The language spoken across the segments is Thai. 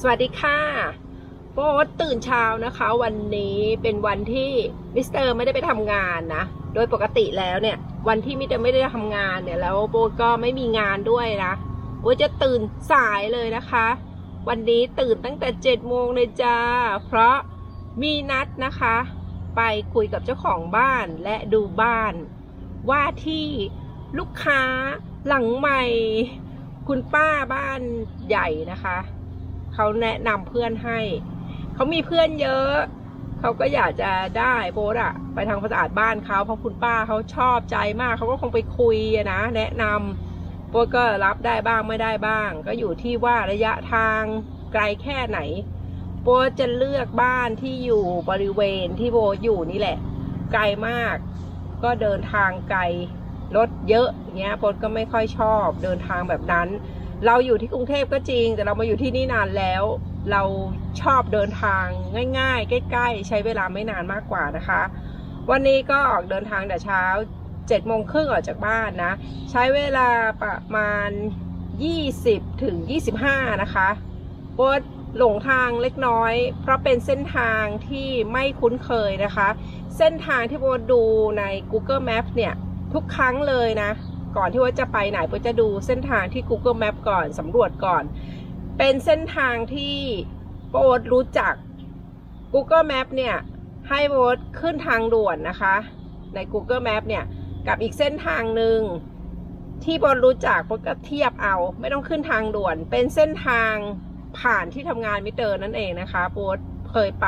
สวัสดีค่ะโป๊ตตื่นเช้านะคะ วันนี้เป็นวันที่มิสเตอร์ไม่ได้ไปทำงานนะ โดยปกติแล้วเนี่ย วันที่มิสเตอร์ไม่ได้ทำงานเนี่ย แล้วโป๊ก็ไม่มีงานด้วยนะโป๊ตจะตื่นสายเลยนะคะ วันนี้ตื่นตั้งแต่7จ็ดโมงเลยจ้า เพราะมีนัดนะคะ ไปคุยกับเจ้าของบ้านและดูบ้าน ว่าที่ลูกค้าหลังใหม่ คุณป้าบ้านใหญ่นะคะ เขาแนะนำเพื่อนให้ เขามีเพื่อนเยอะ เขาก็อยากจะได้โบสอะไปทางความสะอาดบ้านเขาเพราะคุณป้าเขาชอบใจมาก เขาก็คงไปคุยนะ แนะนำโบสก็รับได้บ้างไม่ได้บ้าง ก็อยู่ที่ว่าระยะทางไกลแค่ไหน โบสจะเลือกบ้านที่อยู่บริเวณที่โบสอยู่นี่แหละ ไกลมาก ก็เดินทางไกลรถเยอะเงี้ยโบสก็ไม่ค่อยชอบเดินทางแบบนั้น เราอยู่ที่กรุงเทพก็จริง แต่เรามาอยู่ที่นี่นานแล้ว เราชอบเดินทางง่าย ๆ ใกล้ ๆ ใช้เวลาไม่นานมากกว่านะคะ วันนี้ก็ออกเดินทางแต่เช้า7จ็ดโมงครึ่งออกจากบ้านนะ ใช้เวลาประมาณ 20ถึง25 นะคะโบทหลงทางเล็กน้อย เพราะเป็นเส้นทางที่ไม่คุ้นเคยนะคะ เส้นทางที่โบดูใน Google Map เนี่ย ทุกครั้งเลยนะ ก่อนที่ว่าจะไปไหนโบทจะดูเส้นทางที่ Google Map ก่อนสำรวจก่อน เป็นเส้นทางที่โบทรู้จัก Google Map เนี่ยให้โบทขึ้นทางด่วนนะคะ ใน Google Map เนี่ยกับอีกเส้นทางหนึ่งที่โบทรู้จักโบทก็เทียบเอา ไม่ต้องขึ้นทางด่วน เป็นเส้นทางผ่านที่ทำงานมิเตอร์นั่นเองนะคะโบทเคยไป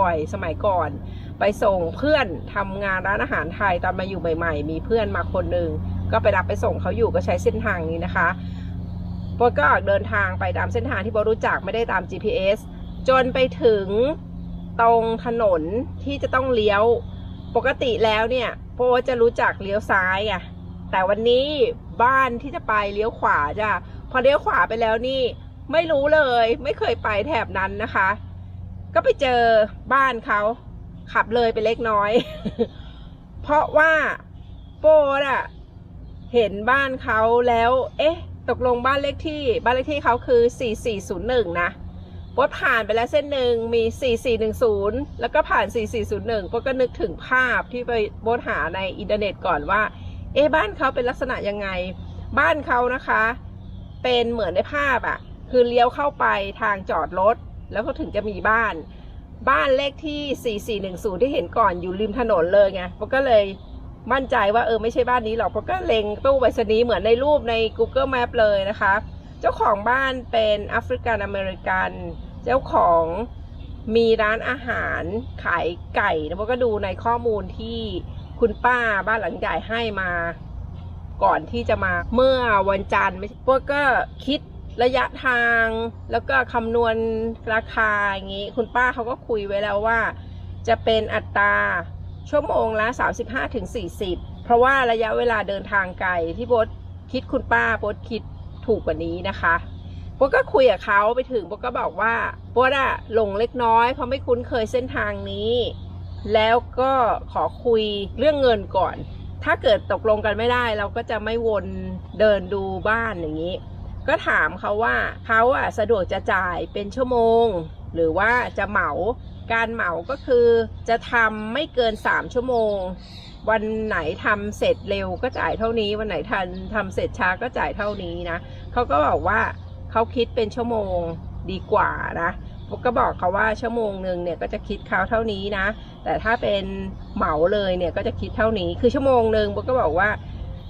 บ่อยๆ สมัยก่อน ไปส่งเพื่อนทำงานร้านอาหารไทยตอนมาอยู่ใหม่ ๆ มีเพื่อนมาคนหนึ่ง ก็ไปรับไปส่งเขาอยู่ก็ใช้เส้นทางนี้นะคะโบก็ออกเดินทางไปตามเส้นทางที่โบรู้จักไม่ได้ตาม GPS จนไปถึงตรงถนนที่จะต้องเลี้ยวปกติแล้วเนี่ยโบจะรู้จักเลี้ยวซ้ายอะแต่วันนี้บ้านที่จะไปเลี้ยวขวาจ้ะพอเลี้ยวขวาไปแล้วนี่ไม่รู้เลย ไม่เคยไปแถบนั้นนะคะ ก็ไปเจอบ้านเขาขับเลยไปเล็กน้อย เพราะว่าโป้อะ เห็นบ้านเขาแล้ว เอ๊ะ ตกลงบ้านเลขที่ บ้านเลขที่เขาคือ 4401 นะโป๊ผ่านไปแล้วเส้นหนึ่งมี 4410 แล้วก็ผ่าน 4401โป๊ก็นึกถึงภาพที่ไปโป๊หาในอินเทอร์เน็ตก่อนว่า เอ๊ะบ้านเขาเป็นลักษณะยังไง บ้านเขานะคะ เป็นเหมือนในภาพอะคือเลี้ยวเข้าไปทางจอดรถ แล้วก็ถึงจะมีบ้าน บ้านเลขที่ 4410 ที่เห็นก่อนอยู่ริมถนนเลยไงโป๊ก็เลย มั่นใจว่าเออไม่ใช่บ้านนี้หรอกโป๊ก็เล็งตู้ไปรษณีย์เหมือนในรูปใน Google Map เลยนะคะ เจ้าของบ้านเป็นแอฟริกันอเมริกัน เจ้าของมีร้านอาหารขายไก่นะโป๊ก็ดูในข้อมูลที่คุณป้าบ้านหลังใหญ่ให้มา ก่อนที่จะมาเมื่อวันจันทร์ไม่ใช่โป๊ก็คิดระยะทางแล้วก็คำนวณราคาอย่างนี้ คุณป้าเขาก็คุยไว้แล้วว่า จะเป็นอัตรา ชั่วโมงละ35ถึง40 เพราะว่าระยะเวลาเดินทางไกลที่โบทคิดคุณป้าโบทคิดถูกกว่านี้นะคะโบทก็คุยกับเขาไปถึงโบทก็บอกว่าโบทอะหลงเล็กน้อยเพราะไม่คุ้นเคยเส้นทางนี้ แล้วก็ขอคุยเรื่องเงินก่อน ถ้าเกิดตกลงกันไม่ได้ เราก็จะไม่วนเดินดูบ้านอย่างนี้ ก็ถามเขาว่าเขาอะสะดวกจะจ่ายเป็นชั่วโมง หรือว่าจะเหมา การเหมาก็คือจะทำไม่เกิน 3 ชั่วโมง วันไหนทำเสร็จเร็วก็จ่ายเท่านี้ วันไหนทันทำเสร็จช้าก็จ่ายเท่านี้นะเขาก็บอกว่าเขาคิดเป็นชั่วโมงดีกว่านะก็บอกเขาว่าชั่วโมงหนึ่งเนี่ยก็จะคิดเขาเท่านี้นะ แต่ถ้าเป็นเหมาเลยเนี่ยก็จะคิดเท่านี้ คือชั่วโมงหนึ่งก็บอกว่า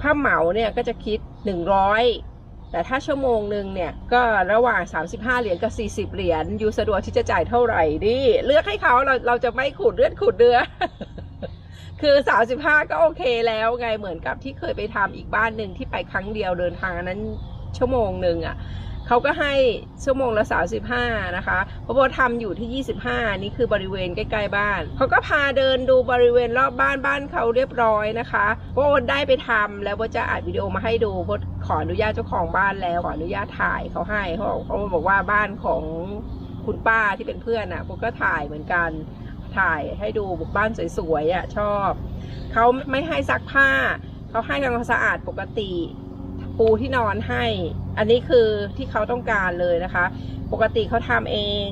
ถ้าเหมาเนี่ยก็จะคิด 100 แต่ถ้าชั่วโมงหนึ่งเนี่ย ก็ระหว่าง 35 เหรียญกับ 40 เหรียญอยู่สะดวกที่จะจ่ายเท่าไหร่ดิเลือกให้เขาเราเราจะไม่ขูดเลือดขูดเดือคือ 35 ก็โอเคแล้วไงเหมือนกับที่เคยไปทำอีกบ้านหนึ่งที่ไปครั้งเดียวเดินทางอันนั้น ชั่วโมงหนึ่งอะเขาก็ให้ชั่วโมงละ 35 นะคะพราะว่าทำอยู่ที่ 25 นี่คือบริเวณใกล้ๆบ้าน เขาก็พาเดินดูบริเวณรอบบ้านบ้านเขาเรียบร้อยนะคะโบได้ไปทำแล้วโบจะอัดวิดีโอมาให้ดูโบขออนุญาตเจ้าของบ้านแล้วขออนุญาตถ่ายเขาให้เขาบอกเขาบอกว่าบ้านของคุณป้าที่เป็นเพื่อนอะโบก็ถ่ายเหมือนกันถ่ายให้ดูบ้านสวยๆอะชอบ เขาไม่ให้ซักผ้า เขาให้ทำความสะอาดปกติ ปูที่นอนให้ อันนี้คือที่เขาต้องการเลยนะคะ ปกติเขาทำเอง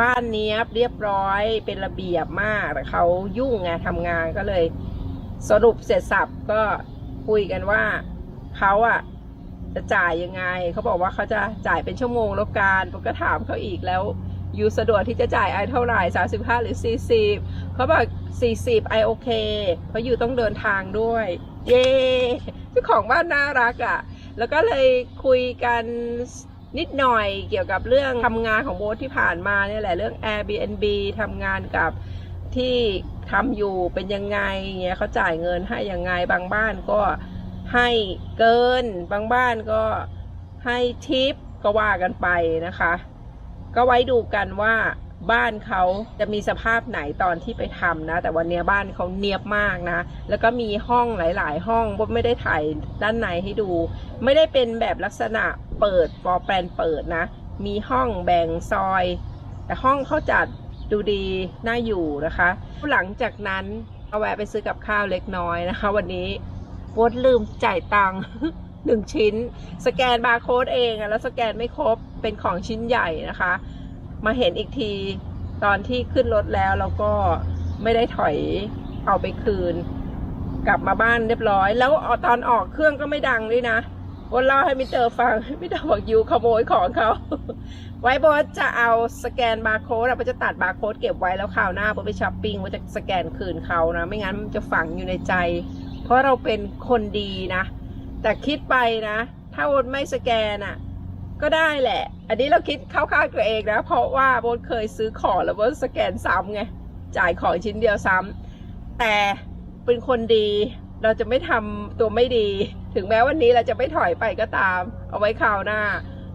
บ้านเนี้ยบเรียบร้อยเป็นระเบียบมาก แต่เขายุ่งไงทำงานก็เลย สรุปเสร็จสับก็คุยกันว่าเขาอะจะจ่ายยังไง เขาบอกว่าเขาจะจ่ายเป็นชั่วโมงแล้วการผมก็ถามเขาอีกแล้วยูสะดวกที่จะจ่ายไอเท่าไหร่สาสิบห้าหรือสี่สิบเขาบอกสี่สิบไอโอเค เพราะยูต้องเดินทางด้วย เย้เจ้าของบ้านน่ารักอะ่ะ แล้วก็เลยคุยกันนิดหน่อยเกี่ยวกับเรื่องทำงานของโบทที่ผ่านมาเนี่ยแหละเรื่อง Airbnb ทำงานกับที่ทำอยู่เป็นยังไงเงี้ยเขาจ่ายเงินให้ยังไงบางบ้านก็ให้เกิน บางบ้านก็ให้ทิปก็ว่ากันไปนะคะ ก็ไว้ดูกันว่า บ้านเขาจะมีสภาพไหนตอนที่ไปทำนะ แต่วันนี้บ้านเขาเนียบมากนะ แล้วก็มีห้องหลาย ๆ ห้องบไม่ได้ถ่ายด้านในให้ดู ไม่ได้เป็นแบบลักษณะเปิดฟอร์แปลนเปิดนะ มีห้องแบ่งซอย แต่ห้องเขาจัดดูดีน่าอยู่นะคะ หลังจากนั้นเอาแวะไปซื้อกับข้าวเล็กน้อยนะคะ วันนี้วดลืมจ่ายตังค์หนึ่งชิ้น สแกนบาร์โค้ดเองแล้วสแกนไม่ครบเป็นของชิ้นใหญ่นะคะ มาเห็นอีกทีตอนที่ขึ้นรถแล้วแล้วก็ไม่ได้ถอยเอาไปคืน กลับมาบ้านเรียบร้อย แล้วตอนออกเครื่องก็ไม่ดังด้วยนะวนเล่าให้มิเตอร์ฟังมิเตอร์บอกยูขโมยของเขา ไว้โบทจะเอาสแกนบาร์โค้ดอะโบทจะตัดบาร์โค้ดเก็บไว้แล้วคราวหน้าโบทไปช้อปปิ้งโบทจะสแกนคืนเขานะ ไม่งั้นมันจะฝังอยู่ในใจ เพราะเราเป็นคนดีนะ แต่คิดไปนะ ถ้าโบทไม่สแกนอะ ก็ได้แหละ อันนี้เราคิดเข้าข้างตัวเองนะ เพราะว่าโบทเคยซื้อของแล้วโบทสแกนซ้ำไง จ่ายของชิ้นเดียวซ้ำแต่เป็นคนดีเราจะไม่ทำตัวไม่ดี ถึงแม้วันนี้เราจะไม่ถอยไปก็ตาม เอาไว้คราวหน้า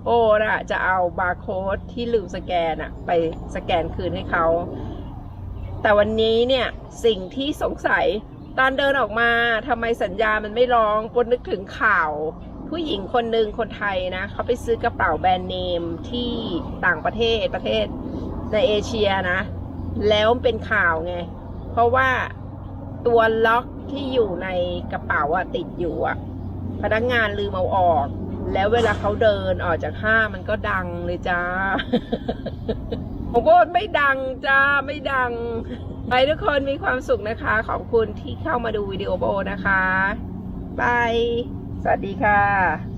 โอ้นะจะเอาบาร์โค้ดที่ลืมสแกนอะไปสแกนคืนให้เขา แต่วันนี้เนี่ยสิ่งที่สงสัยตอนเดินออกมาทำไมสัญญามันไม่ร้องปนนึกถึงข่าว ผู้หญิงคนหนึ่งคนไทยนะเขาไปซื้อกระเป๋าแบรนด์เนมที่ต่างประเทศประเทศในเอเชียนะ แล้วมันเป็นข่าวไง เพราะว่าตัวล็อกที่อยู่ในกระเป๋าอะติดอยู่อะพนักงานลืมเอาออก แล้วเวลาเขาเดินออกจากห้างมันก็ดังเลยจ้าผมก็ไม่ดังจ้าไม่ดังไปทุกคนมีความสุขนะคะ ขอบคุณที่เข้ามาดูวิดีโอโบนะคะบาย สวัสดีค่ะ